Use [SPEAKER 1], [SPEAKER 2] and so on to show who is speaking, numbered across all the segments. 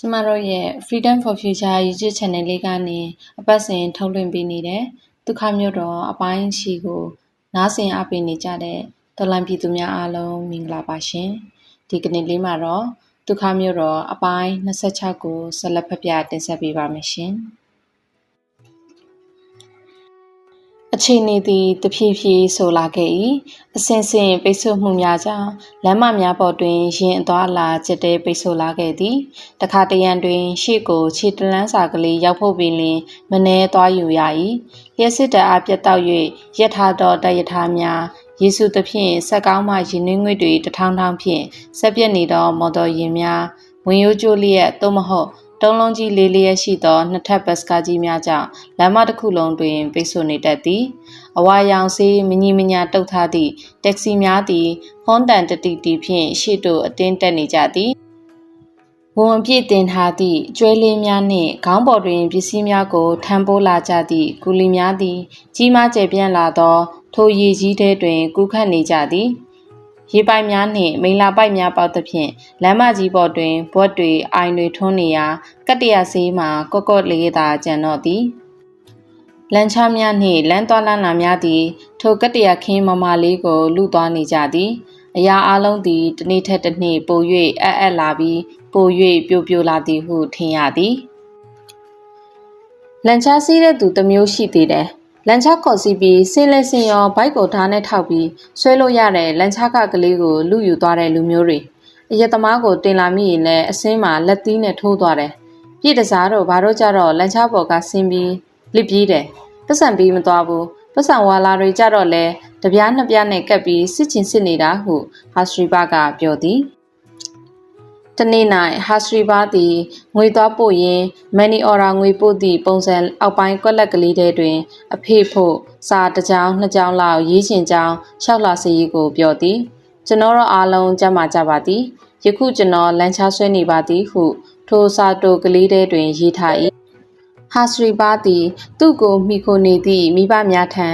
[SPEAKER 1] ကျမတို့ရဲ့ Freedom for Future YouTube Channel လေးကနေအပတ်စဉ်ထုတ်လွှင့်ပေးနေတဲ့ဒုက္ခမျိုးတော်အပိုင်းရှိကိုနားဆင်အားပေးနေကြတဲ့တော်လန်ပြည်သူများအားလုံးမင်္ဂလာပါရှင်ဒီကနေ့လေးမှာတော့ဒုက္ခမျိုးတော်အပိုင်း26ကိုဆက်လက်ဖတ်ပြတင်ဆက်ပေးပါမယ်ရှင် အခြေအနေသည်တဖြည်းဖြည်းဆိုလာခဲ့၏အစဉ်စဉ်ပိတ်ဆို့မှုများကြောင့်လမ်းမများပေါ်တွင်ရင်အသွားအလာကျက်တဲပိတ်ဆို့လာခဲ့သည်တခါတရံတွင် ရှေ့ကိုခြေတလန်းစာကလေးရောက်ဖို့ပင်လင်မနှဲသွားယူရ၏လျှက်စစ်တအားပြတ်တောက်၍ယထာတော်တယထာများယေရှုသဖြင့်ဆက်ကောင်းမှရင်နှင်းငွေတွေတထောင်ထောင်ဖြင့်ဆက်ပြက်နေသောမော်တော်ယာဉ်များဝင်ရိုးကျိုးလျက်သို့မဟုတ် တုံးလုံးကြီးလေးလျက်ရှိသောနှစ်ထပ်ဘတ်စကားကြီးများကြောင့်လမ်းမတစ်ခုလုံးတွင်ပိတ်ဆို့နေတတ်သည်အဝါရောင်စေးမညီမညာတုတ်ထားသည့်တက္ကစီများသည်ဟွန်တန်တတီတီဖြင့်ရှေ့သို့အတင်းတက်နေကြသည်ဝန်အပြည့်တင်ထားသည့်ကျွဲလေးများနှင့်ခေါင်းပေါ်တွင်ပစ္စည်းများကိုထမ်းပိုးလာကြသည့်ကူလီများသည် ကြီးမားကျယ်ပြန့်လာသောထိုရည်ကြီးထဲတွင်ကူးခတ်နေကြသည် ရေပိုက်များနှင့်မိလာပိုက်များပေါက်သဖြင့်လမ်းမကြီးပေါ်တွင်ဘွက်တွေအိုင်တွေထွန်းနေရာကတ္တရာဆေးမှကော့ကော့လေးသာကျန်တော့သည်လမ်းချများနှင့်လမ်းသွားလမ်းလာများသည် ထိုကတ္တရာခင်းမမလေးကိုလူသွားနေကြသည်အရာအလုံးသည်တစ်နေ့ထက်တစ်နေ့ပို၍အပ်အပ်လာပြီးပို၍ပြိုပြိုလာသည်ဟုထင်ရသည်လန်ချစီးတဲ့သူတစ်မျိုးရှိသေးတယ် လန်ချခေါ်စီးပြီးစင်းလဲစင်ရောဘိုက်ကိုဓာတ်နဲ့ထောက်ပြီးဆွဲလို့ရတဲ့လန်ချကကလေးကိုလူယူသွားတဲ့လူမျိုးတွေအယက်သမားကိုတင်လာမိရင်လည်းအစင်းမှာလက်သီးနဲ့ထိုးသွားတယ်ပြည့်တစားတော့ဘာတော့ကြတော့လန်ချပေါ်ကဆင်းပြီးလစ်ပြေးတယ်ပတ်စံပြီးမသွားဘူးပတ်စံဝါလာတွေကြတော့လဲတပြားနှစ်ပြားနဲ့ကပ်ပြီးစစ်ချင်စစ်နေတာဟုဟာစရီဘာကပြောသည် တနေ့၌ဟာစရီဘာသည်ငွေသွားပို့ရင်းမန်နီအော်ရာငွေပို့သည့်ပုံစံအောက်ပိုင်းကွက်လက်ကလေးထဲတွင် အဖေဖို့စာတစ်ကြောင်းနှစ်ကြောင်းလောက်ရေးချင်ကြောင်းရှောက်လာစီကိုပြောသည်ကျွန်တော်တို့အားလုံးကြမ်းမာကြပါသည်ယခုကျွန်တော်လမ်းချဆွဲနေပါသည်ဟုထိုစာတိုကလေးထဲတွင်ရေးထား၏ဟာစရီဘာသည်သူ့ကိုမိခိုနေသည့်မိဘများထံ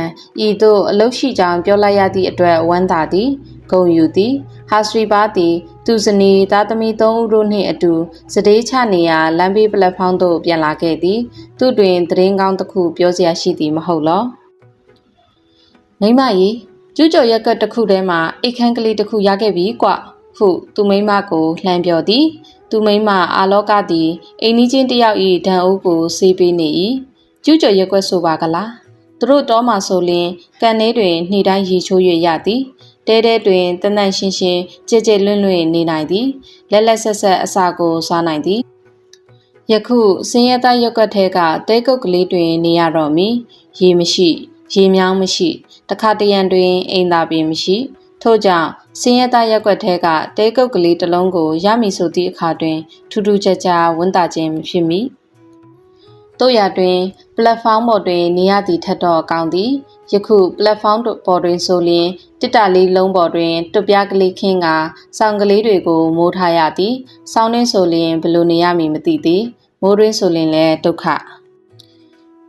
[SPEAKER 1] ဤသို့အလုရှိကြောင်းပြောလိုက်ရသည့်အတွက်ဝမ်းသာသည်ဂုံယူသည်ဟာစရီဘာသည် သူဇနီးသားသမီးသုံးဦးတို့နှင့်အတူစတေးချနေရာလမ်းဘေးပလက်ဖောင်းသို့ပြန်လာခဲ့သည် သူတွင်သတင်းကောင်းတစ်ခုပြောစရာရှိသည်မဟုတ်လောမိမကြီးကျူးကျော်ရက်ကတစ်ခုထဲမှာအိတ်ခမ်းကလေးတစ်ခုရခဲ့ပြီကွဟုသူမိမကိုလှမ်းပြောသည် သူမိမအာလောကသည်အိမ်နီးချင်းတယောက်၏ဒဏ်အုပ်ကိုဆေးပေးနေ၏ကျူးကျော်ရက်ွက်ဆိုပါကလားသူတို့တောမှဆိုလျင်ကန်ထဲတွင်နှိတိုင်းရေချိုး၍ရသည် တဲတဲတွင်တနန့်ရှင်းရှင်းကြဲကြဲလွန့်လွန့်နေနိုင်သည်လက်လက်ဆက်ဆက်အစာကိုစားနိုင်သည်ယခုစင်းရဲသားရုပ်ကထဲကတဲကုတ်ကလေးတွင်နေရတော့မီရေမရှိရေမြောင်းမရှိတခါတရံတွင်အိမ်သာပင်မရှိ ထို့ကြောင့်စင်းရဲသားရက်ွက်ထဲကတဲကုတ်ကလေးတစ်လုံးကိုရမည်ဆိုသည့်အခါတွင်ထူးထူးခြားခြားဝန်တာခြင်းဖြစ်မိ တို့ရတွင်ပလက်ဖောင်းပေါ်တွင်နေရသည့်ထက်တော့ကောင်းသည်ယခုပလက်ဖောင်းပေါ်တွင်ဆိုလျင်တစ်တလေးလုံးပေါ်တွင်တွပြားကလေးခင်းကစောင်းကလေးတွေကိုမိုးထားရသည်စောင်းနှင်းဆိုလျင်ဘလို့နေရမည်မသိသည်မိုးရင်းဆိုလျင်လည်းဒုက္ခ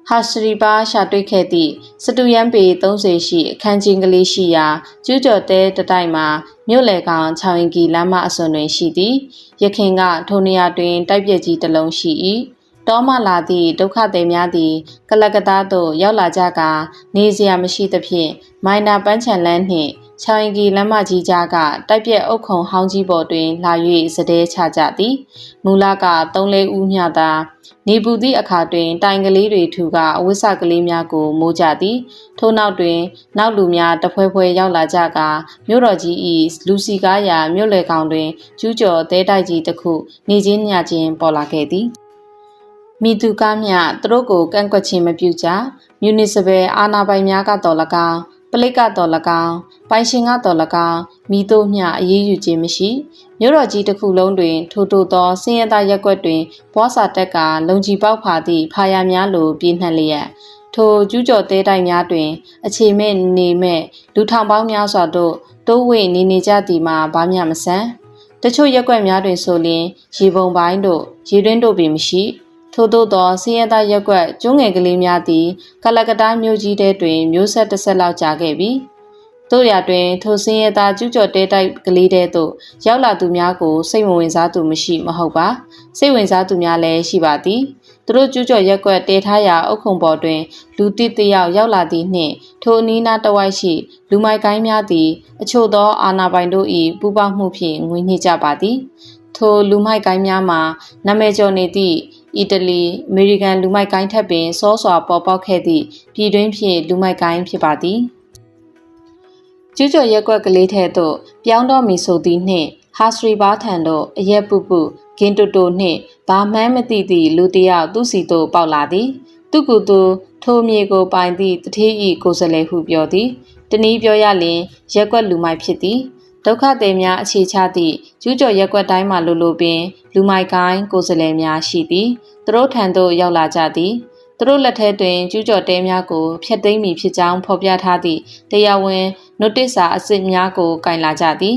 [SPEAKER 1] ဟာစရီပါရှာတွေ့ခဲ့သည့်စတူယန်ပေ30ရှိအခန်းချင်းကလေးရှိရာကျူးကျော်တဲတတိုက်မှာမြို့လေကောင်6ရင်ကီလမ်းမအစွန်တွင်ရှိသည်ရခင်ကထိုနေရာတွင်တိုက်ပြက်ကြီးတစ်လုံးရှိ၏ တောမှလာသည့်ဒုက္ခသည်များသည် ကလကတာသို့ရောက်လာကြကာ နေစရာမရှိသဖြင့်မိုင်နာပန်းချံလန်းနှင့်ချောင်ကီလမ်းမကြီးကြားကတိုက်ပြက်အုပ်ခုံဟောင်းကြီးပေါ်တွင်လာ၍စတဲချကြသည်မူလက3လေးဦးမျှသာနေပူသည့်အခါတွင်တိုင်ကလေးတွေထူကအဝိဆကလေးများကိုမိုးကြသည်ထို့နောက်တွင် နောက်လူများတဖွဲဖွဲရောက်လာကြကာမြို့တော်ကြီး၏လူစီကားရာမြို့လေကောင်တွင်ကျူးကျော်သဲတိုက်ကြီးတစ်ခုနေချင်းညချင်းပေါ်လာခဲ့သည် မိသူကားမြသူတို့ကိုကန့်ကွက်ခြင်းမပြုကြမြူနစ်စပယ်အာဏာပိုင်များကတော့၎င်းပလိတ်ကတော့၎င်းပိုင်ရှင်ကတော့၎င်းမိတို့မျှအရေးယူခြင်းမရှိမြို့တော်ကြီးတစ်ခုလုံးတွင်ထိုထိုသောစင်းရဲသားရက်ွက်တွင်ဘွားစာတက်ကလုံကြီးပေါက်ဖာသည့်ဖာယာများလိုပြင်းနှံ့လျက်ထိုကျူးကျော်သေးတိုင်များတွင် အခြေမဲ့နေမဲ့လူထောင်ပေါင်းများစွာတို့တိုးဝေနေနေကြသည်မှာဘာမျှမဆန်းတချို့ရက်ွက်များတွင်ဆိုလျှင်ရေပုံပိုင်းတို့ရေတွင်းတို့ပင်မရှိ ထို့သောသောဆင်းရဲသားရက်ွက်ကျွန်းငယ်ကလေးများသည်ကလကတိုင်းမြို့ကြီးထဲတွင်မျိုးဆက်တစ်ဆက်လောက်ကြာခဲ့ပြီတို့ရတွင်ထိုစင်းရဲသားကျူးကျော်တဲတိုက်ကလေးတဲ့သို့ရောက်လာသူများကိုစိတ်မဝင်စားသူမရှိမဟုတ်ပါစိတ်ဝင်စားသူများလည်းရှိပါသည်သူတို့ကျူးကျော်ရက်ကွက်တဲထားရာအုတ်ခုံပေါ်တွင် လူတစ်တယောက်ရောက်လာသည့်နှင့်ထိုအနီးနားတဝိုက်ရှိ လူမိုက်ကိုင်းများသည်အချို့သောအာနာပိုင်တို့၏ပူပေါင်းမှုဖြင့်ငွေညှိကြပါသည် ထိုလူမိုက်ကိုင်းများမှာနာမည်ကျော်နေသည့် အီတလီအမေရိကန်လူမိုက်ကိုင်းထက်ပင်စောစွာပေါ်ပေါက်ခဲ့သည့်ပြည်တွင်းဖြင့်လူမိုက်ကိုင်းဖြစ်ပါသည်ကျူးကျော်ရက်ကွက်ကလေးထဲသို့ပြောင်းတော့မီဆိုသည်နှင့်ဟာစရီဘာထန်တို့အရက်ပုပုဂင်တိုတိုနှင့်ဘာမှန်းမသိသည့်လူတစ်ယောက်သူ့စီသို့ပေါက်လာသည်သူကူသူထိုမြေကိုပိုင်သည့်တထေးဤကိုယ်စလဲဟုပြောသည်တနည်းပြောရလျင်ရက်ကွက်လူမိုက်ဖြစ်သည် ဒုက္ခသည်များအခြေချသည့်ကျူးကျော်ရက်ကွက်တိုင်းမှာလိုလိုပင် လူမိုက်ကိုင်းကိုယ်စလဲများရှိသည်သူတို့ထံသို့ရောက်လာကြသည်သူတို့လက်ထဲတွင်ကျူးကျော်တဲများကိုဖျက်သိမ်းမိဖြစ်ကြောင်းဖော်ပြထားသည့်တရားဝင် notice စာအစစ်များကိုကင်လာကြသည်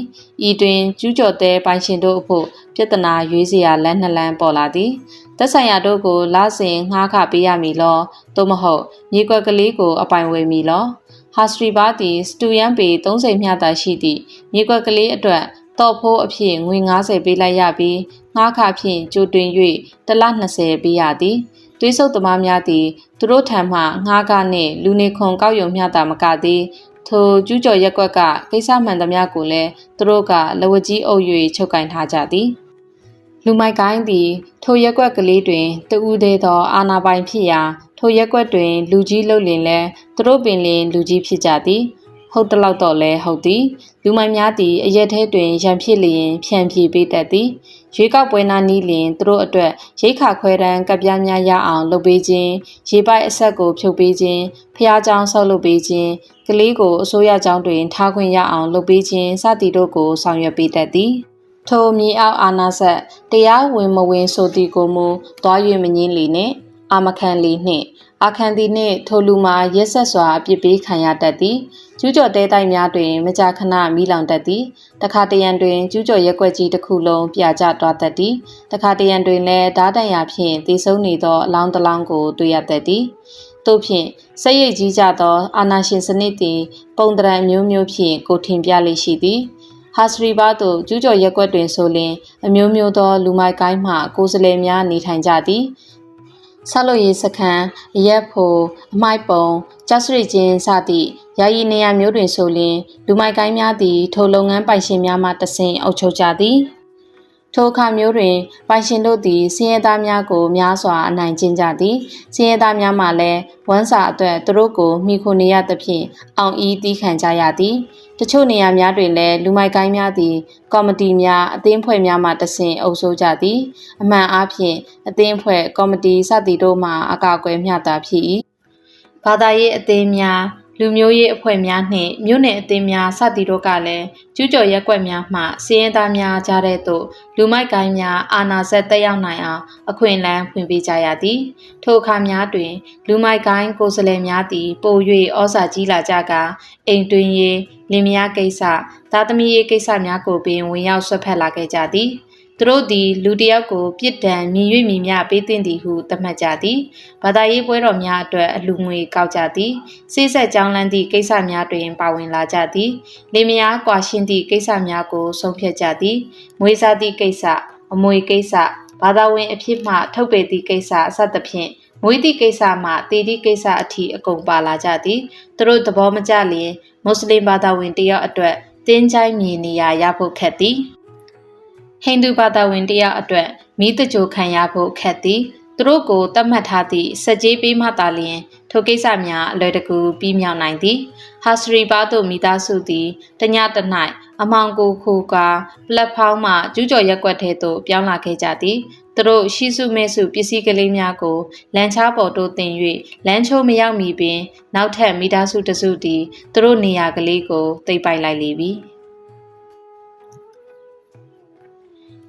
[SPEAKER 1] ဤတွင်ကျူးကျော်တဲပိုင်ရှင်တို့အဖို့ပြဿနာရွေးစရာလမ်းနှလန်းပေါ်လာသည်သက်ဆိုင်ရာတို့ကိုလာစဉ်ငှားခပေးရမည်လောသို့မဟုတ်မြေကွက်ကလေးကိုအပိုင်ဝယ်မည်လော ဟာစထရီဘာသည်စတူယန်ပေ30မျှသာရှိသည့်မြေကွက်ကလေးအတွက်တော့ဖိုးအဖြစ်ငွေ90ပေးလိုက်ရပြီးငှားခဖြင့်ကြိုတွင်၍တလ20ပေးရသည်သွေးဆုပ်သမားများသည်သူတို့ထံမှငှားကားနှင့်လူနေခွန်ကောက်ယုံမျှတာမကသည်ထိုကျူးကျော်ရက်ကွက်ကကိစ္စမှန်သမျှကိုလည်းသူတို့ကလဝကြီးအုပ်၍ချုပ်ကင်ထားကြသည်လူမိုက်ကိုင်းသည်ထိုရက်ကွက်ကလေးတွင်တဦးသေးသောအာနာပိုင်ဖြစ်ရာ ထိုရက်ကွက်တွင် လူကြီးလှုပ်လင်လဲသူတို့ပင်လင်လူကြီးဖြစ်ကြသည်ဟုတ်တလောက်တော့လဲဟုတ်သည်လူမိုက်များသည်အရက်ထဲတွင်ရံဖြစ်လျင်ဖြန့်ပြေးပေးတတ်သည်ရွေးကောက်ပွဲနာနီးလျင်သူတို့အတွက်ရိတ်ခါခွဲတန်းကပ်ပြားများရအောင်လုပ်ပေးခြင်းရေပိုက်အဆက်ကိုဖြုတ်ပေးခြင်းဖျားကြောင်ဆောက်လုပ်ပေးခြင်းကလေးကိုအစိုးရကျောင်းတွင်ထားခွင့်ရအောင်လုပ်ပေးခြင်းစသည်တို့ကိုဆောင်ရွက်ပေးတတ်သည်ထိုမြေအောက်အာနာဆက်တရားဝင်မဝင်ဆိုသည်ကိုမူသွား၍မငင်းလီနှင့် အာမခံလီနှင့်အခန်သည်နှင့် ထိုလူမှာရက်ဆက်စွာအပြစ်ပေးခံရတတ်သည်ကျူးကျော်တဲတိုက်များတွင် မကြာခဏမိလောင်တတ်သည်တခါတရံတွင်ကျူးကျော်ရက်ွက်ကြီးတစ်ခုလုံးပြာကျသွားတတ်သည်တခါတရံတွင်လည်းဓာတ်တန်ရာဖြင့်တည်ဆုံနေသောအလောင်းတလောင်းကိုတွေ့ရတတ်သည်တို့ဖြင့်စိတ်ရိပ်ကြီးကြသောအာနာရှင်စနစ်သည် ပုံတရံမျိုးမျိုးဖြင့်ကိုထင်ပြလိရှိသည်ဟာစရီဘာတို့ကျူးကျော်ရက်ွက်တွင်ဆိုလျှင် အမျိုးမျိုးသောလူမိုက်ကိုင်းမှကိုယ်စလဲများနေထိုင်ကြသည် ဆက်လို့ရေးစခန်းရက်ဖို့အမိုက်ပုံကျောက်စရိချင်းစသည့်ယာယီနေရာမျိုးတွင်ဆိုလျှင်လူမိုက်ကိုင်းများသည်ထိုလုပ်ငန်းပိုင်ရှင်များမှတဆင့်အုပ်ချုပ်ကြသည် ထိုအခါမျိုးတွင် ပိုင်ရှင်တို့သည်စင်းရဲသားများကိုများစွာအနိုင်ကျင့်ကြသည်စင်းရဲသားများမှလည်းဝမ်းစာအတွက်သူတို့ကိုမိခိုနေရသဖြင့်အောင်ဤတီးခံကြရသည်တချို့နေရာများတွင်လည်းလူမိုက်ကိုင်းများသည်ကော်မတီများအသင်းဖွဲ့များမှတဆင့်အုပ်စိုးကြသည်အမှန်အားဖြင့်အသင်းဖွဲ့ကော်မတီစသည်တို့မှအကာအကွယ်မျှတာဖြစ်၏ဘာသာရေးအသင်းများ လူမျိုးရေးအဖွဲ့များနှင့်မြို့နယ်အသင်းများစသည်တို့ကလည်းကျူးကျော်ရက်ကွက်များမှစီးရင်သားများကြားတဲ့သို့လူမိုက်ကိုင်းများအာဏာဆက်တက်ရောက်နိုင်အောင်အခွင့်အလမ်းဖွင့်ပေးကြရသည်ထိုအခါများတွင် လူမိုက်ကိုင်းကိုယ်စားလှယ်များသည်ပို၍ဩစာကြီးလာကြကာအိမ်တွင်ရေးလင်မယားကိစ္စသားသမီးရေးကိစ္စများကိုပင်ဝင်ရောက်ဆွတ်ဖက်လာခဲ့ကြသည် သူတို့သည်လူတယောက်ကိုပြစ်ဒဏ်မြင်၍မြင်မြပေးသင့်သည်ဟုသတ်မှတ်ကြသည်ဘာသာရေးပွဲတော်များအတွက်အလူငွေကောက်ကြသည်စိစက်ကြောင်းလန်းသည့်ကိစ္စများတွင်ပါဝင်လာကြသည်လေမယားကွာရှင်းသည့်ကိစ္စများကိုဆုံးဖြတ်ကြသည်မွေးစားသည့်ကိစ္စအမွေကိစ္စဘာသာဝင်အဖြစ်မှထုတ်ပေသည့်ကိစ္စအစသဖြင့်မွေးသည့်ကိစ္စမှတည်သည့်ကိစ္စအထိအကုန်ပါလာကြသည်သူတို့သဘောမကျလျင်မွတ်စလင်ဘာသာဝင်တယောက်အတွက်တင်းချိုင်းမြင်နေရရဖို့ခက်သည် ဟိန္ဒူဘာသာဝင်တယောက်အတွက်မိတကြိုခံရဖို့ခက်သည်သူတို့ကိုတတ်မှတ်ထားသည့်စက်ကြီးပေးမှသာလျှင်ထိုကိစ္စများအလွယ်တကူပြီးမြောက်နိုင်သည်ဟာစရီဘာတို့မိသားစုသည်တညတ၌အမောင်ကိုခိုကာပလက်ဖောင်းမှကျူးကျော်ရက်ွက်ထဲသို့ပြောင်းလာခဲ့ကြသည်သူတို့ရှိစုမဲစုပစ္စည်းကလေးများကိုလန်ချားပေါ်တို့တင်၍လမ်းချိုးမရောက်မီပင် နောက်ထပ်မိသားစုတစုသည်သူတို့နေရာကလေးကိုတိတ်ပိုက်လိုက်လေပြီ။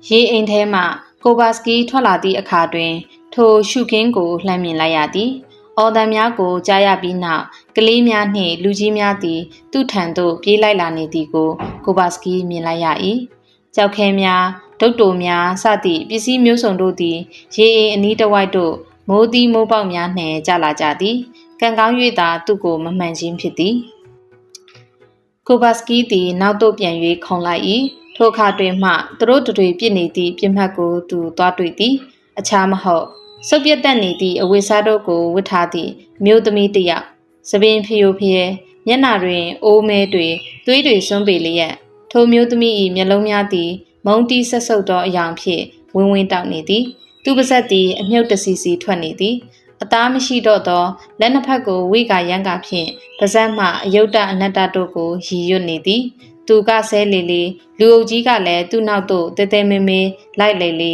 [SPEAKER 1] ရေအိမ်ထဲမှကိုဘာစကီထွက်လာသည့်အခါတွင် ထိုရှုခင်းကိုလှမ်းမြင်လိုက်ရသည်။အော်တန်များကိုကြားရပြီးနောက်ကလေးများနှင့်လူကြီးများသည် သူ့ထံသို့ပြေးလိုက်လာနေသည်ကိုကိုဘာစကီမြင်လိုက်ရ၏။ကြောက်ခဲများဒုတ်တိုများစသည့်ပစ္စည်းမျိုးစုံတို့သည် ရေအိမ်အနီးတစ်ဝိုက်တို့မိုးသီးမိုးပေါက်များနှင့်ကျလာကြသည်။ကံကောင်း၍သာသူ့ကိုမမှန်ခြင်းဖြစ်သည်။ကိုဘတ်စကီသည်နောက်သို့ပြန်၍ခုန်လိုက်၏ ထိုအခါတွင်မှသူတို့တို့တွေပြစ်နေသည့်ပြစ်မှတ်ကိုသူသွားတွေ့သည်အခြားမဟုတ်စုပ်ပြတ်တက်နေသည့်အဝိစားတို့ကိုဝတ်ထားသည့်မြို့သမီးတစ်ယောက်သပင်ဖျိုဖျဲမျက်နာတွင်အိုးမဲတွေသွေးတွေစွန်းပေလျက်ထိုမျိုးသမီး၏မျက်လုံးများသည် မုံတီးဆက်ဆုပ်သောအယောင်ဖြင့်ဝင်းဝင်းတောက်နေသည်သူပါဇက်သည်အမြုပ်တစီစီထွက်နေသည်အသားမရှိတော့သောလက်နှစ်ဖက်ကိုဝိကာရန်ကဖြင့်ပါဇက်မှအယုတ်တအနတ္တတို့ကိုရည်ရွတ်နေသည် သူကဆဲလေလေလူအုပ်ကြီးကလည်းသူ့နောက်သို့တဲတဲမဲမဲလိုက်လေလေ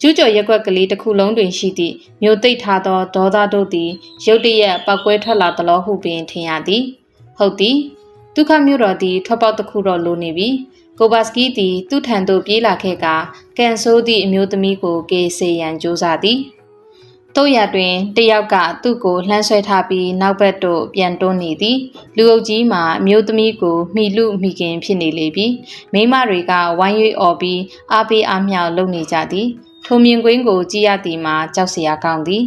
[SPEAKER 1] ကျူးကျော်ရက်ွက်ကလေးတစ်ခုလုံးတွင်ရှိသည့်မြို့သိပ်ထားသောဒေါသတို့သည်ရုတ်တရက်ပောက်ကွဲထွက်လာသလိုဟုပင်ထင်ရသည်ဟုတ်သည်ဒုက္ခမြို့တော်သည်ထွက်ပေါက်တစ်ခုတော့လိုနေပြီကိုဘာစကီသည်သူ့ထံသို့ပြေးလာခဲ့ကကန်ဆိုးသည့်အမျိုးသမီးကိုကေဆေရန်ကြိုးစားသည် တို့ရတွင်တယောက်ကသူ့ကိုလှမ်းဆွဲထားပြီးနောက်ဘက်သို့ပြန်တွန်းနေသည်လူအုပ်ကြီးမှာအမျိုးသမီးကိုမိလူမိခင်ဖြစ်နေလေပြီမိမတွေကဝိုင်း၍អော်ပြီးအားပေးအားမြောက်လုပ်နေကြသည်ထိုမြင်ကွင်းကိုကြည့်ရသည်မှာကြောက်စရာကောင်းသည်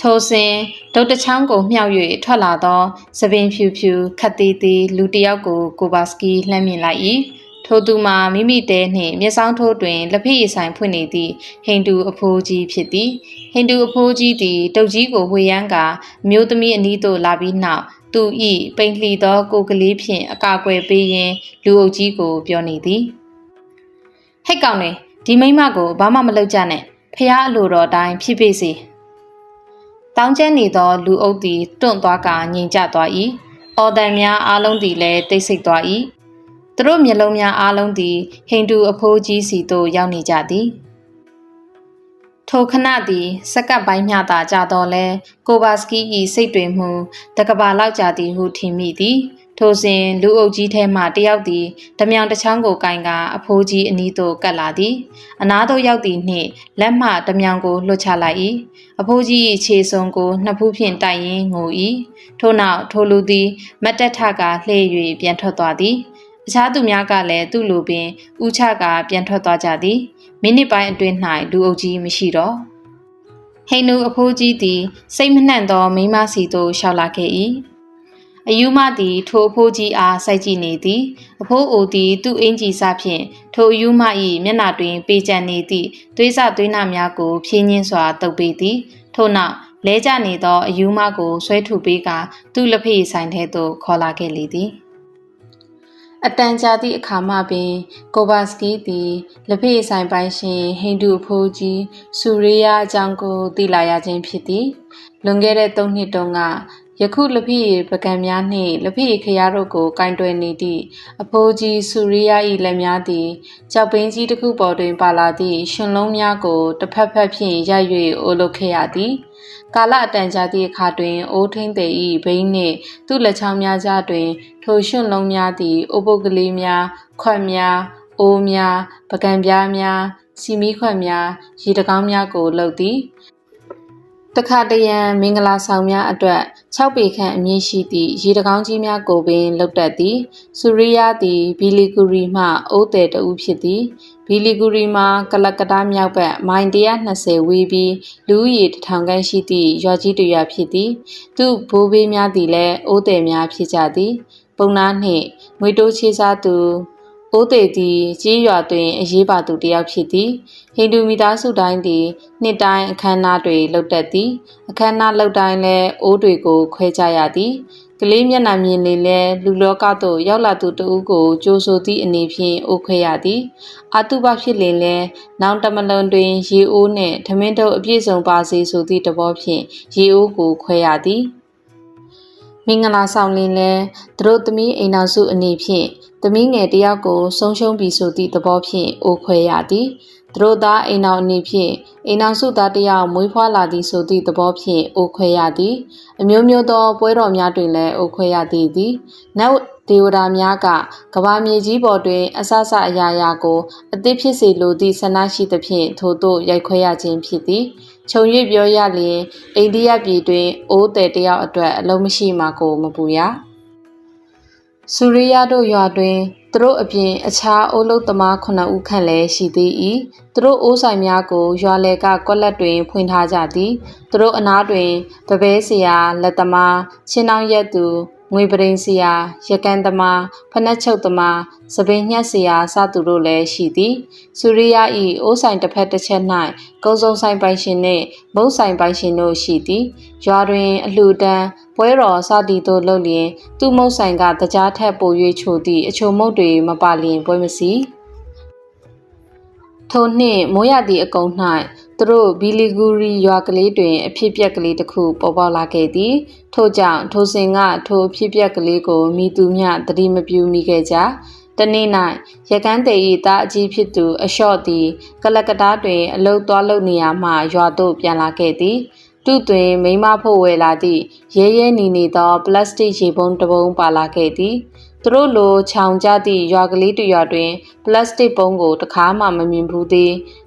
[SPEAKER 1] ထိုစဉ်ဒုတ်တချောင်းကိုမြှောက်၍ထွက်လာသောသပင်ဖြူဖြူခတ်သေးသေးလူတစ်ယောက်ကိုကိုဘာစကီလှမ်းမြင်လိုက်၏ ထိုသူမှာမိမိတဲနှင့်မျက်စောင်းထိုးတွင်လက်ဖက်ရည်ဆိုင်ဖွင့်နေသည့်ဟိန္ဒူအဖိုးကြီးဖြစ်သည်ဟိန္ဒူအဖိုးကြီးသည်တုတ်ကြီးကိုဝေယမ်းကာမျိုးသမီးအနီးသို့လာပြီးနောက်သူဤပိန်လှီသောကိုကလေးဖြင့်အကာအကွယ်ပေးရင်းလူအုပ်ကြီးကိုပြောနေသည်ဟဲ့ကောင်နေဒီမိမကိုဘာမှမလုပ်ကြနဲ့ဖះအလိုတော်တိုင်းဖြစ်ဖြစ်စီတောင်းကျမ်းနေသောလူအုပ်သည်တွန့်သွားကငြိမ်ကျသွား၏အော်တန်များအားလုံးသည်လည်းတိတ်ဆိတ်သွား၏ သူတို့မျက်လုံးများအားလုံးသည်ဟိန္ဒူအဖိုးကြီးစီသို့ရောက်နေကြသည်ထိုခဏသည်စကပ်ပိုင်းမျှသာကြတော့လဲကိုဘာစကီ၏စိတ်တွင်မှုတကဘာလောက်ကြသည်ဟုထင်မိသည်ထိုစဉ်လူအုပ်ကြီးထဲမှတယောက်သည်ဓမြောင်တစ်ချောင်းကိုကင်ကအဖိုးကြီးအနီးသို့ကပ်လာသည်အနားသို့ရောက်သည်နှင့်လက်မှဓမြောင်ကိုလွှတ်ချလိုက်၏အဖိုးကြီး၏ခြေစုံကိုနှစ်ဖူးဖြင့်တိုက်ရင်းငို၏ထို့နောက်ထိုလူသည်မတ်တက်ထကလှည့်၍ပြန်ထွက်သွားသည် အခြားသူများကလည်းသူ့လိုပင်ဥချကပြန်ထွက်သွားကြသည်မိနစ်ပိုင်းအတွင်း၌လူအုပ်ကြီးမရှိတော့ဟိန္ဒူအဖိုးကြီးသည်စိတ်မနှံ့သောမိမစီသို့ရှောက်လာခဲ့၏အယူမသည်ထိုအဖိုးကြီးအားစိုက်ကြည့်နေသည်အဖိုးအိုသည်သူ့အင်ကြီးစားဖြင့်ထိုအယူမ၏မျက်နှာတွင်ပေကြံနေသည့်သွေးစသွေးနာများကိုဖြင်းညင်းစွာတုပ်ပေးသည်ထို့နောက်လဲကျနေသောအယူမကိုဆွဲထုတ်ပေးကသူ့လက်ဖေးဆိုင်ထဲသို့ခေါ်လာခဲ့လေသည် အတန်ကြာသည့်အခါမှပင်ကိုဘာစကီသည်လက်ဖေးဆိုင်ပိုင်းရှင်ဟိန္ဒူအဖိုးကြီးစူရိယာအကြောင်းကိုသိလာရခြင်းဖြစ်သည်လွန်ခဲ့တဲ့၃နှစ်တုန်းက ယခုလက်ဖိပကံများနှင့်လက်ဖိခရားတို့ကိုကင်တွယ်နေသည့်အဖိုးကြီးစူရိယ၏လက်များသည်ကြောက်ပင်းကြီးတစ်ခုပေါ်တွင်ပါလာသည့်ရှင်လုံးများကိုတစ်ဖက်ဖက်ဖြင့်ရိုက်၍အိုလုခဲ့ရသည်ကာလအတန်ကြာသည့်အခါတွင်အိုးထင်းသည်၏ဘိန်းနှင့်သူ့လက်ချောင်းများကြားတွင် ထိုရှင်လုံးများသည်အိုးပုတ်ကလေးများခွက်များအိုးများပကံပြားများစီမီခွက်များရေတကောင်းများကိုလှုပ်သည် တခါတရံမင်္ဂလာဆောင်များအတွက်6ပေခန့်အမြင့်ရှိသည့်ရေတကောင်းကြီးများကိုပင်လုတ်တက်သည်စူရိယသည်ဘီလီဂူရီမှအိုးတယ်တူဖြစ်သည်ဘီလီဂူရီမှာကလကတားမြောက်ဘက်မိုင်120ဝေးပြီးလူဦးရေတထောင်ခန့်ရှိသည့်ရွာကြီးတရွာဖြစ်သည်သူ့ဘိုးဘေးများသည်လည်းအိုးတယ်များဖြစ်ကြသည် ပုံနာနှင့်ငွေတိုးချေးစားသူအိုး သေးသည်ကြီးရွာတွင်အရေးပါသူတစ်ယောက်ဖြစ်သည်ဟိန္ဒူမိသားစုတိုင်းသည်နှစ်တိုင်းအခမ်းအနားတွေလုပ်တတ်သည်အခမ်းအနားလုပ်တိုင်းလည်းအိုးတွေကိုခွဲကြရသည်ကလေးမျက်နှာမြင်လေလဲလူလောကသို့ရောက်လာသူတဦးကိုကြိုးဆိုသည့်အနေဖြင့်အိုးခွဲရသည်အတုပဖြစ်လင်လဲနောင်တမလွန်တွင်ရေအိုးနှင့်ထမင်းတုပ်အပြည့်စုံပါစေဆိုသည့်တဘောဖြင့်ရေအိုးကိုခွဲရသည် မင်္ဂလာဆောင်လင်လဲသူတို့သမီးအိမ်တော်စုအနေဖြင့်သမီးငယ်တယောက်ကိုဆုံးရှုံးပြီဆိုသည့်သဘောဖြင့်အိုခွဲရသည်သူတို့သားအိမ်တော်အနေဖြင့်အိမ်တော်စုသားတယောက်မွေးဖွားလာသည်ဆိုသည့်သဘောဖြင့်အိုခွဲရသည်အမျိုးမျိုးသောပွဲတော်များတွင်လည်းအိုခွဲရသည်သည်နောက်ဒေဝတာများကကဘာမြေကြီးပေါ်တွင် အဆဆအရာရာကိုအသစ်ဖြစ်စေလိုသည့်ဆန္ဒရှိသဖြင့်ထို့သို့ရိုက်ခွဲရခြင်းဖြစ်သည် ခြုံ၍ပြောရလျင်အိန္ဒိယပြည်တွင်အိုးတယ်တယောက်အတွက်အလုံးမရှိမှကိုမပူရစူရိယတို့ရွာတွင်သူတို့အပြင်အခြားအိုးလုံးသမားခုနှစ်ဦးခန့်လည်းရှိသေး၏သူတို့အိုးဆိုင်များကိုရွာလယ်ကကွက်လက်တွင်ဖွင့်ထားကြသည်သူတို့အနားတွင်ပပဲဆရာလက်သမားချင်းနှောင်းရက်သူ ငငွေပရိန်စရာရကန်သမားဖနက်ချုပ်သမားစပင်ညက်စရာစသူတို့လည်းရှိသည်စူရိယ၏အိုးဆိုင်တစ်ဖက်တစ်ချက်၌ကုံစုံဆိုင်ပိုင်ရှင်နှင့်မုတ်ဆိုင်ပိုင်ရှင်တို့ရှိသည်ရွာတွင်အလှူဒန်းပွဲတော်စသည်တို့လုပ်လျင်သူ့မုတ်ဆိုင်ကတကြားထက်ပို၍ချိုသည့်အချိုမုတ်တွေမပါလျင်ပွဲမစီထိုနှစ်မိုးရသည့်အကုန်း၌ သူတို့ဘီလီဂူရီရွာကလေးတွင် အဖြစ်ပြက်ကလေးတစ်ခုပေါ်ပေါက်လာခဲ့သည်ထို့ကြောင့်ထိုစဉ်ကထိုအဖြစ်ပြက်ကလေးကိုမိသူမျှသတိမပြုမိခဲ့ကြတနေ့၌ရကန်းတေ၏သားအကြီးဖြစ်သူအလျှော့သည်ကလကတားတွင် အလုတ်သွားလုပ်နေရမှရွာသို့ပြန်လာခဲ့သည်သူတွင်မိမဖို့ဝယ်လာသည့်ရဲရဲနီနေသော ပလတ်စတစ်ရေပုံးတစ်ပုံးပါလာခဲ့သည်သူတို့လိုခြောင်ကြသည့်ရွာကလေးတစ်ရွာတွင် ပလတ်စတစ်ပုံးကိုတခါမှမမြင်ဘူးသ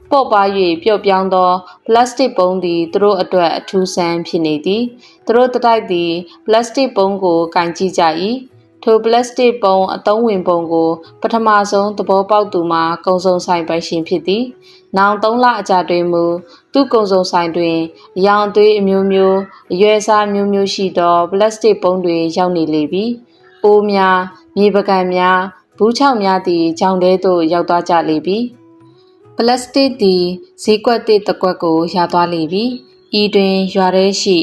[SPEAKER 1] ည်ပေါ့ပါ၍ပျော့ပြောင်းသောပလတ်စတစ်ပုံးသည်သူတို့အတွက်အထူးဆန်းဖြစ်နေသည်သူတို့တိုက်သည်ပလတ်စတစ်ပုံးကိုကင်ကြည့်ကြ၏ထိုပလတ်စတစ်ပုံအသုံးဝင်ပုံကို ပထမဆုံးသဘောပေါက်သူမှာကုံစုံဆိုင်ပိုင်ရှင်ဖြစ်သည်။နောင်၃လအကြာတွင်မူသူကုံစုံဆိုင်တွင်အယောင်အသွေးအမျိုးမျိုးအရွယ်အစားမျိုးမျိုးရှိသောပလတ်စတစ်ပုံတွေရောက်နေလေပြီ။အိုးများမြေပကံများဘူးချောက်များသည်ကြောင်တဲသို့ရောက်သွားကြလေပြီ။ ပလတ်စတစ်သည်ဈေးကွက်သည့်တကွက်ကိုရသွားလေပြီ။ဤတွင်ရွာထဲရှိ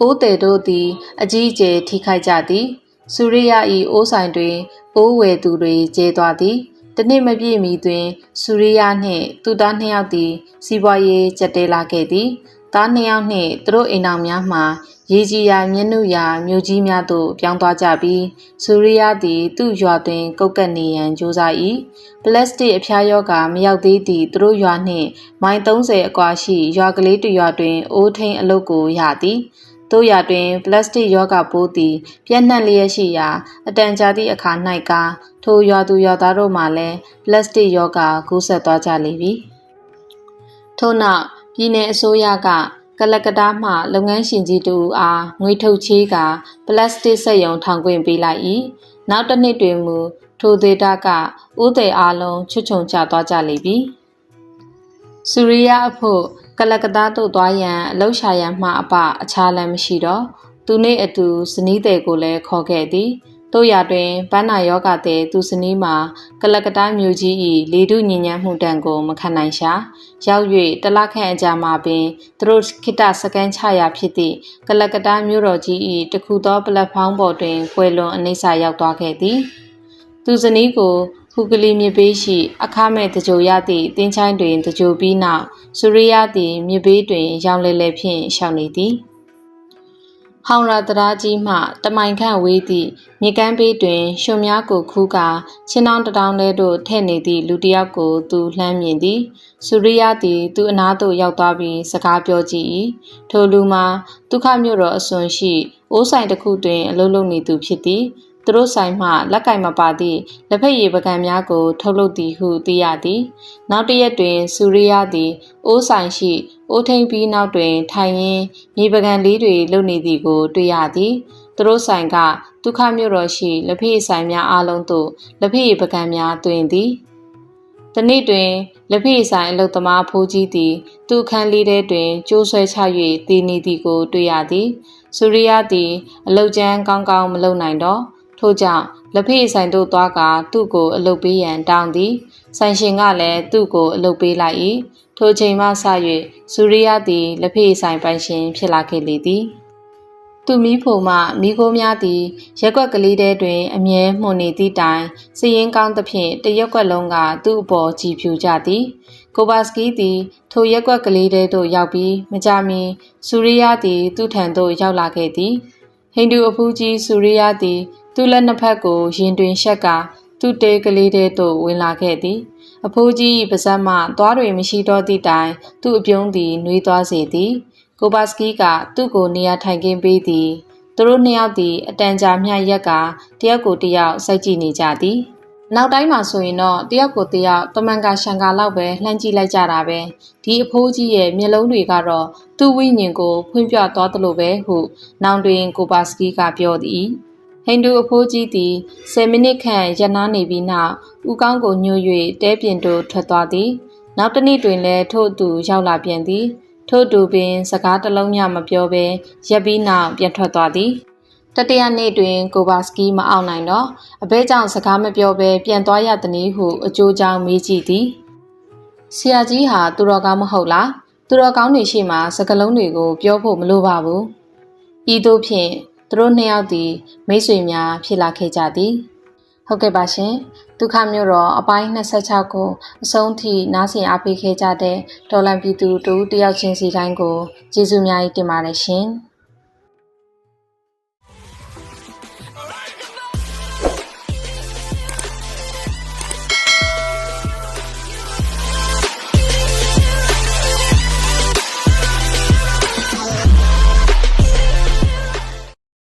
[SPEAKER 1] အိုးတယ်တို့သည် အကြီးအကျယ်ထိခိုက်ကြသည်။စူရိယ၏အိုးဆိုင်တွင်အိုးဝယ်သူတွေကျဲသွားသည်တနေ့မပြည့်မီတွင်စူရိယနှင့်သူသားနှစ်ယောက်သည် စီးပွားရေးကျက်တဲလာခဲ့သည်သားနှစ်ယောက်နှင့်သူတို့အိမ်အောင်များမှ ရေကြီးရာမျက်နှုရာမြို့ကြီးများသို့ပြောင်းသွားကြပြီးစူရိယသည်သူ့ရွာတွင် ကုတ်ကပ်နေရန်ကြိုးစား၏ပလတ်စတစ်အဖျားယောဂမရောက်သေးသည့်သူတို့ရွာနှင့်မိုင်30အကွာရှိရွာကလေးတစ်ရွာတွင်အိုးထိန်အလုတ်ကိုရသည်တို့ရာတွင်ပလတ်စတစ်ယောဂပိုးသည်ပြန့်နှံ့လျက်ရှိရာအတန်ကြာသည့်အခါ၌ကထိုရွာသူရွာသားတို့မှလည်းပလတ်စတစ်ယောဂကူးစက်သွားကြလေပြီထို့နောက်ပြည်내အစိုးရက ကလကတားမှလုပ်ငန်းရှင်ကြီးတူအားငွေထုတ်ချေးကပလတ်စတစ်စက်ရုံထောင်ခွင့်ပေးလိုက်၏နောက်တစ်နှစ်တွင်မူထိုဒေတာကဥသည်အားလုံးချွတ်ချုံချသွားကြလေပြီစူရိယအဖို့ကလကတားသို့သွားရန်အလောက်ရှာရန်မှအပအခြားလမ်းမရှိတော့သူနှင့်အတူဇနီးတဲ့ကိုလည်းခေါ်ခဲ့သည် တို့ရတွင်ဘန္နာယောဂတဲ့သူစနီးမှာကလကတားမျိုးကြီး၏လေတုညဉ့်ညမ်းမှုတန်ကိုမခံနိုင်ရှာ ရောက်၍တလခန့်အကြာမှာပင်သူတို့ခိတစကန်ချရာဖြစ်သည့်ကလကတားမျိုးတော်ကြီး၏တခုသောပလက်ဖောင်းပေါ်တွင်ကွယ်လွန်အနိစ္စရောက်သွားခဲ့သည် သူစနီးကိုဖူကလီမြပေးရှိ အခမဲ့တကြိုရသည့်တင်းချိုင်းတွင်တကြိုပြီးနောက်စူရိယသည်မြဘေးတွင် ရောင်လဲလဲဖြင့်ရှောင်နေသည် ဟောင်ရာတရာကြီးမှတမိုင်ခန့်ဝေးသည့်မြေကမ်းဘေးတွင်ရွှွန်များကိုခူးကာချင်းတောင်းတတောင်းလေးတို့ထဲ့နေသည့်လူတစ်ယောက်ကိုသူလှမ်းမြင်သည်စူရိယသည်သူ့အနားသို့ရောက်သွားပြီးစကားပြောကြည့်၏ထိုလူမှာဒုက္ခမြို့တော်အစွန်ရှိအိုးဆိုင်တစ်ခုတွင်အလုပ်လုပ်နေသူဖြစ်သည် သူတို့ဆိုင်မှလက်ကင်မပါသည့်လက်ဖက်ရည်ပကံများကို ထုတ်လုပ်သည်ဟုသိရသည်နောက်တစ်ရက်တွင်စူရိယသည်အိုးဆိုင်ရှိအိုးထိန်ပြီးနောက်တွင် ထိုင်ရင်းမြေပကံလေးတွေလုပ်နေသည်ကို တွေ့ရသည်သူတို့ဆိုင်ကဒုက္ခမြို့တော်ရှိလက်ဖက်ရည်ဆိုင်များအားလုံးသို့လက်ဖက်ရည်ပကံများတွင်သည်တနေ့တွင်လက်ဖက်ဆိုင်အလုသမားဖိုးကြီးသည်သူ့ခန်းလေးထဲတွင်ကျိုးဆွဲချ၍တည်နေသည်ကိုတွေ့ရသည်စူရိယသည်အလုကျန်းကောင်းကောင်းမလုပ်နိုင်တော့ ထို့ကြောင့်လက်ဖေးဆိုင်သို့သွားကာသူ့ကိုအလုတ်ပေးရန်တောင်းသည်ဆိုင်ရှင်ကလည်းသူ့ကိုအလုတ်ပေးလိုက်၏ထိုချိန်မှစ၍စူရိယသည်လက်ဖေးဆိုင်ပိုင်ရှင်ဖြစ်လာခဲ့လေသည်သူမိဖို့မှမိခိုးများသည်ရက်ွက်ကလေးတဲတွင်အမြဲမှုန်နေသည့်တိုင်စည်ရင်ကောင်းသဖြင့်တရက်ွက်လုံးကသူ့အပေါ်ကြည်ဖြူကြသည်ကိုဘာစကီသည်ထိုရက်ွက်ကလေးတဲသို့ရောက်ပြီးမကြမီစူရိယသည်သူ့ထံသို့ရောက်လာခဲ့သည်ဟိန္ဒူအဖူးကြီးစူရိယသည် သူ့လက်နှစ်ဖက်ကိုရင်တွင်ရှက်ကသူ့တဲကလေးတဲသို့ဝင်လာခဲ့သည်အဖိုးကြီးပါဇက်မှသွားတွေမရှိတော့သည့်တိုင်သူ့အပြုံးသည်နှွေးသွားစေသည်ကိုပါစကီကသူ့ကိုနေရာထိုင်ခင်းပေးသည်သူတို့နှစ်ယောက်သည်အတန်ကြာမျှရက်ကတယောက်ကိုတယောက်စိုက်ကြည့်နေကြသည်နောက်တိုင်းမှာဆိုရင်တော့တယောက်ကိုတယောက်တမန်ကရှန်ကာလောက်ပဲလှမ်းကြည့်လိုက်ကြတာပဲဒီအဖိုးကြီးရဲ့မျက်လုံးတွေကတော့သူ့ဝိညာဉ်ကိုဖွင့်ပြသွားသလိုပဲဟုနောင်တွင်ကိုပါစကီကပြောသည် ဟိန္ဒူအဖိုးကြီးသည်10မိနစ်ခန့်ရနားနေပြီးနောက်ဦးကောင်းကိုညှို့၍တဲပြင်သို့ထွက်သွားသည်နောက်တစ်နေ့တွင်လည်းထို့အတူရောက်လာပြန်သည် ထို့တူပင် စကားတလုံးမျှမပြောဘဲရက်ပြီးနောက်ပြန်ထွက်သွားသည်တတိယနေ့တွင်ကိုဘာစကီမအောင်နိုင်တော့အဘဲကြောင့်စကားမပြောဘဲပြန်သွားရသည်နည်းဟုအကျိုးကြောင့်မေးကြည့်သည်ဆရာကြီးဟာသူတော်ကောင်းမဟုတ်လားသူတော်ကောင်းတွေရှိမှစကလုံးတွေကိုပြောဖို့မလိုပါဘူးဤသို့ဖြင့် သူတို့နှစ်ယောက်သည်မိတ်ဆွေများဖြစ်လာခဲ့ကြသည်ဟုတ်ကဲ့ပါရှင်ဒုက္ခမျိုးတော့အပိုင်း26ကိုအဆုံးထိနားဆင်အားပေးခဲ့ကြတဲ့ဒေါ်လန်ပြည်သူတူတယောက်ချင်းစီတိုင်းကိုကျေးဇူးများကြီးတင်ပါတယ်ရှင်